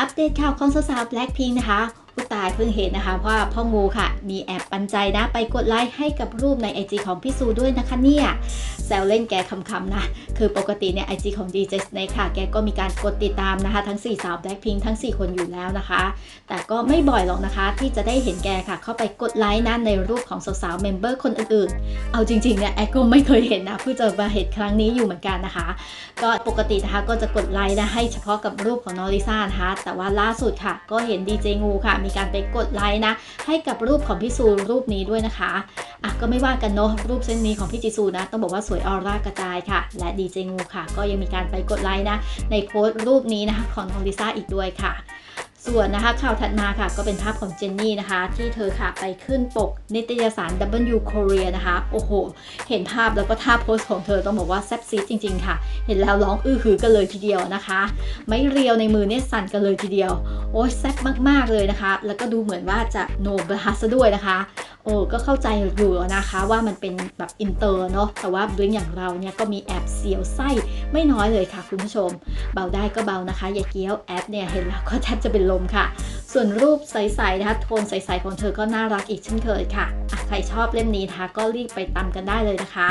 อัปเดตข่าวของสาวๆ Blackpink นะคะ ตายเพิ่งเห็นนะคะว่าพ่องูค่ะ มีแอบปันใจนะไปกดไลค์ให้กับรูปใน IG ของพี่ซูด้วยนะคะเนี่ยแซวเล่นแกคำๆนะ คือปกติเนี่ย IG ของ DJ Snake ค่ะ แกก็มีการกดติดตามนะคะ ทั้ง 4 สาว Blackpink ทั้ง 4 คนอยู่แล้วนะคะ แต่ก็ไม่บ่อยหรอกนะคะ ที่จะได้เห็นแกค่ะ เข้าไปกดไลค์นะในรูปของสาวๆเมมเบอร์คนอื่นๆ เอาจริงๆเนี่ยแอก็ไม่เคยเห็นนะเพิ่งจะมาเห็นครั้งนี้อยู่เหมือนกันนะคะ ก็ปกตินะคะก็จะกดไลค์นะให้เฉพาะกับรูปของน้องลิซ่านะคะแต่ว่าล่าสุดค่ะ ก็เห็นดีเจงูค่ะมีการการไปกดไลค์นะ ให้กับรูปของพี่ซูรูปนี้ด้วยนะคะอะก็ไม่ว่ากันเนาะรูปเส้นนี้ของพี่จิซูนะ ต้องบอกว่าสวยออร่ากระจายค่ะ และดีเจงูค่ะ ก็ยังมีการไปกดไลค์นะ ในโพสต์รูปนี้นะคะของน้องลิซ่าอีกด้วยค่ะส่วนนะคะข่าวถัดมาค่ะก็เป็นภาพของเจนนี่นะคะ ที่เธอค่ะไปขึ้นปกนิตยสาร W Korea นะคะ โอ้โห เห็นภาพแล้วก็ท่าโพสของเธอต้องบอกว่าแซ่บซีดจริง ๆ ค่ะ เห็นแล้วร้องอื้อหือกันเลยทีเดียวนะคะ ไม่เรียวในมือเนี่ยสั่นกันเลยทีเดียว โอ้ยแซ่บมากๆเลยนะคะ แล้วก็ดูเหมือนว่าจะโนบลัสซะด้วยนะคะโอ้ก็เข้าใจอยู่นะคะว่ามันเป็นแบบอินเตอร์เนาะแต่ว่าบลิงอย่างเราเนี่ยก็มีแอบเสียวไส้ไม่น้อยเลยค่ะคุณผู้ชม เบาได้ก็เบานะคะ อย่าเกี้ยวแอปเนี่ยเห็นแล้วก็แทบจะเป็นลมค่ะ ส่วนรูปใสๆนะคะโทนใสๆของเธอก็น่ารักอีกเช่นเคยค่ะอะใครชอบเล่มนี้นะคะก็รีบไปตามกันได้เลยนะคะ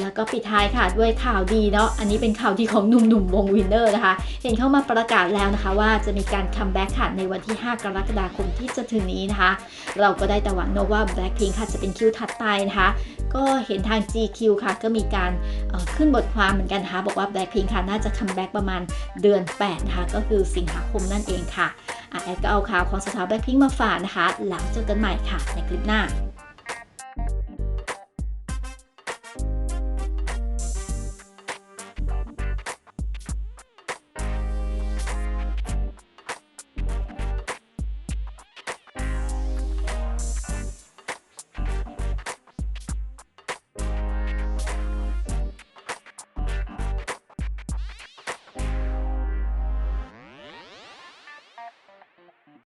แล้วก็ปิดท้ายค่ะด้วยข่าวดีเนาะอันนี้เป็นข่าวดีของหนุ่มๆวงวินเนอร์นะคะ เห็นเข้ามาประกาศแล้วนะคะว่าจะมีการคัมแบ็กค่ะในวันที่ 5 กรกฎาคมที่จะถึงนี้นะคะ เราก็ได้แต่หวังเนอะว่า Blackpink ค่ะจะเป็นคิวถัดไปนะคะ ก็เห็นทาง GQ ค่ะ ก็มีการขึ้นบทความเหมือนกันนะคะบอกว่า Blackpink ค่ะน่าจะคัมแบ็กประมาณเดือน 8 นะคะ ก็คือสิงหาคมนั่นเองค่ะแอดก็เอาข่าวของสาว Blackpink มาฝากนะคะ แล้วเจอกันใหม่ค่ะในคลิปหน้า